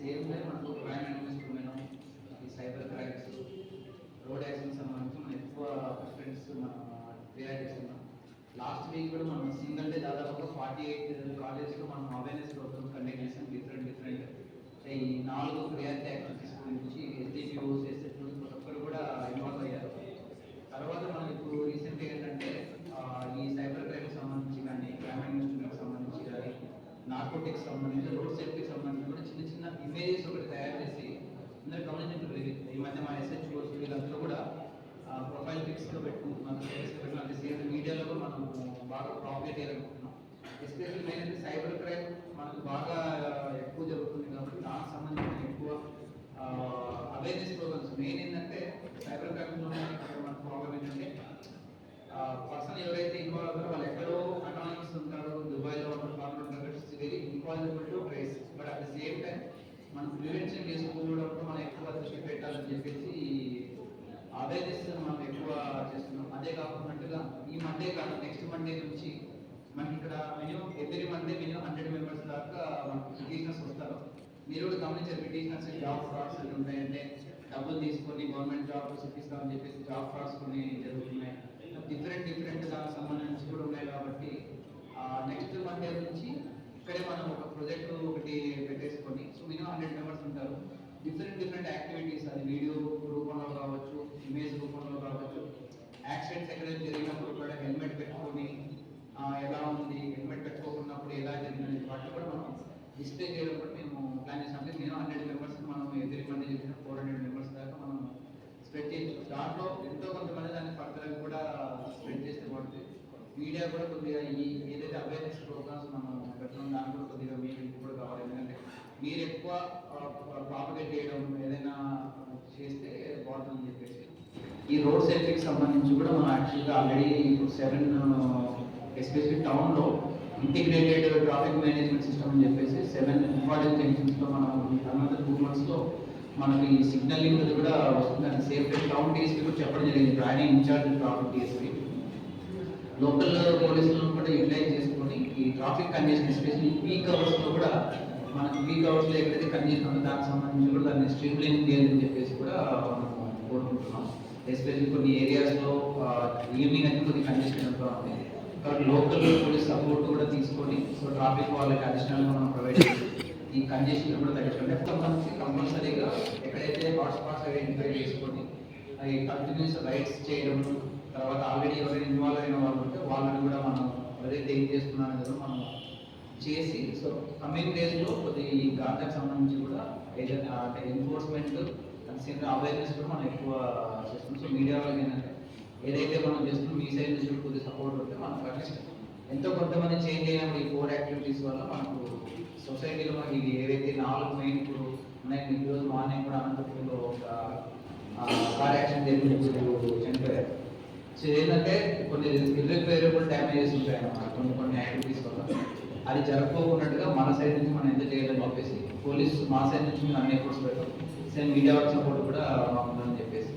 Same way మనకు crime investment ఈ cyber crimes road accident సంబంధించి మనం ఎక్కువ ఫ్రెండ్స్ మనం తయారు చేస్తున్నాం. లాస్ట్ వీక్ కూడా మనం సింగల్ డే దాదాపు ఫార్టీ ఎయిట్ కాలేజ్లో మనం అవేర్నెస్ ప్రోగ్రామ్ కండక్ట్ చేసాం డిఫరెంట్ డిఫరెంట్ ఈ నాలుగు ప్రియారిటీ యాక్టివిటీస్ గురించి ఎస్డిపిఓస్ ఎస్ఎస్ ఒక్కరు కూడా ఇన్వాల్వ్ అయ్యారు. తర్వాత మనం ఇప్పుడు రీసెంట్గా ఏంటంటే ఈ సైబర్ క్రైమ్కి సంబంధించి కానీ క్రైమ్ ఇన్వెస్ట్మెంట్కి సంబంధించి కానీ నార్కోటిక్స్ సంబంధించి రోడ్ సేఫ్టీ చిన్న చిన్న ఇమేజెస్ ఒకటి తయారు చేసి అందరూ గమనించినట్లు ఈ మధ్య మా ఎస్హెచ్ఓస్ వీళ్ళందరూ కూడా ప్రొఫైల్ పిక్స్లో పెట్టుకుంటున్నాం పెట్టాలంటే సీఎం మీడియాలో కూడా మనం బాగా ప్రాపర్టీ చేయాలనుకుంటున్నాం. ఎస్పెషల్లీ ఏంటంటే సైబర్ క్రైమ్ మనకు బాగా ఎక్కువ జరుగుతుంది. మనకు పిటిషనర్స్ వస్తారు. మీరు కూడా గమనించారు పిటిషనర్స్ జాబ్ ఫ్రాడ్స్ అని ఉంటాయంటే డబ్బులు తీసుకొని గవర్నమెంట్ జాబ్ చూపిస్తామని చెప్పేసి జాబ్ ఫ్రాడ్స్ కొన్ని జరుగుతున్నాయి. డిఫరెంట్ డిఫరెంట్ దానికి సంబంధించి కూడా ఉన్నాయి కాబట్టి నెక్స్ట్ మండే నుంచి ఇక్కడే మనం ఒక ప్రాజెక్ట్ ఒకటి పెట్టేసుకొని సో మినిమం హండ్రెడ్ మెంబర్స్ ఉంటారు. డిఫరెంట్ డిఫరెంట్ యాక్టివిటీస్ అది వీడియో రూపంలో కావచ్చు ఇమేజ్ రూపంలో కావచ్చు. యాక్సిడెంట్స్ ఎక్కడైనా జరిగినప్పుడు కూడా హెల్మెట్ పెట్టుకొని ఎలా ఉంది హెల్మెట్ పెట్టుకోకున్నప్పుడు ఎలా జరిగింది వాటిని కూడా మనం డిస్ప్లే చేయడం మేము ప్లాన్ చేసాం. అంటే మినిమం హండ్రెడ్ మెంబర్స్ మనం ఎదురు మంది చెప్పిన ఫోర్ హండ్రెడ్ మెంబర్స్ దాకా మనం స్ప్రెడ్ చేయొచ్చు. దాంట్లో ఎంతో కొంతమంది దాన్ని ఫర్దర్ కూడా స్ప్రెడ్ చేస్తే పడుతుంది మీడియా కూడా కొద్దిగా ఈ ఏదైతే అవేర్నెస్ ప్రోగ్రామ్స్ మనం పెట్టడం దాని కూడా కొద్దిగా మీ కూడా కావాలి. ఎందుకంటే మీరు ఎక్కువ ప్రాపగేట్ చేయడం ఏదైనా చేస్తే బాగుంటుందని చెప్పేసి. ఈ రోడ్ సేఫ్టీకి సంబంధించి కూడా మనం యాక్చువల్గా ఆల్రెడీ ఇప్పుడు సెవెన్ ఎస్పెషల్లీ టౌన్లో ఇంటిగ్రేటెడ్ ట్రాఫిక్ మేనేజ్మెంట్ సిస్టమ్ అని చెప్పేసి సెవెన్ ఇంపార్టెంట్ జంక్షన్స్లో మనం తర్వాత టూ మంత్స్లో మనకి సిగ్నలింగ్ కూడా వస్తుంది. సేఫ్ టౌన్ డిఎస్పీ కూడా చెప్పడం జరిగింది. ఆయన ఇన్ఛార్జ్ ట్రాఫిక్ డిఎస్పీ లోకల్ పోలీసులను కూడా యూటిలైజ్ చేసుకొని ఈ ట్రాఫిక్ కండిషన్ ఎస్పెషల్లీ పీక్ అవర్స్లో కూడా మనకి పీక్ అవర్స్లో ఎక్కడైతే కండిషన్ ఉందో దానికి సంబంధించి కూడా దాన్ని స్ట్రీమ్ లైన్ చేయాలని చెప్పేసి కూడా మనం కోరుకుంటున్నాం. ఎస్పెషల్లీ కొన్ని ఏరియాస్లో ఈవినింగ్ అయితే కొన్ని కండిషన్ ఉంటుంది లోకల్ పోలీస్ సపోర్ట్ కూడా తీసుకొని సో ట్రాఫిక్ వాళ్ళకి అడిషనల్గా మనం ప్రొవైడ్ చేసి ఈ కంజెషన్ కూడా తగ్గించుకుంటే కొంతమంది కంపల్సరీగా ఎక్కడైతే హాట్స్పాట్స్ ఐడెంటిఫై చేసుకొని అవి కంటిన్యూస్ రైడ్స్ చేయడం తర్వాత ఆల్రెడీ ఎవరైనా ఇన్వాల్వ్ అయిన వాళ్ళు ఉంటే వాళ్ళని కూడా మనం ఎవరైతే ఏం చేస్తున్నారో కదా మనం చేసి సో కమింగ్ డేస్లో కొద్ది ఈ గార్డెన్కి సంబంధించి కూడా ఏదైనా అంటే ఎన్ఫోర్స్మెంట్ అవేర్నెస్ కూడా మనం ఎక్కువ చేస్తున్నాం. సో మీడియా వాళ్ళకి ఏంటంటే ఏదైతే మనం చేస్తున్నాం మీ సైడ్ నుంచి ఎంతో కొంతమంది చేంజ్ అయినప్పుడు ఈ ఫోర్ యాక్టివిటీస్ వల్ల మనకు సొసైటీలో మనకి ఇది ఏదైతే నాలుగు మెయిన్ ఇప్పుడు మనకి ఈ రోజు మార్నింగ్ కూడా అనంతపురంలో ఒక కార్ యాక్సిడెంట్ జరిగినప్పుడు చనిపోయారు. సో ఏంటంటే కొన్ని ఇర్రిపేరబుల్ డ్యామేజెస్ ఉంటాయి అన్నమాట కొన్ని కొన్ని యాక్టివిటీస్ వల్ల. అది జరగకపోకున్నట్టుగా మన సైడ్ నుంచి మనం ఎంత చేయాలని చెప్పేసి పోలీస్ మా సైడ్ నుంచి మేము అన్ని ఎఫర్ట్స్ పెడతాం. సేమ్ మీడియా వర్క్ సపోర్ట్ కూడా మాకు ఉందని చెప్పేసి.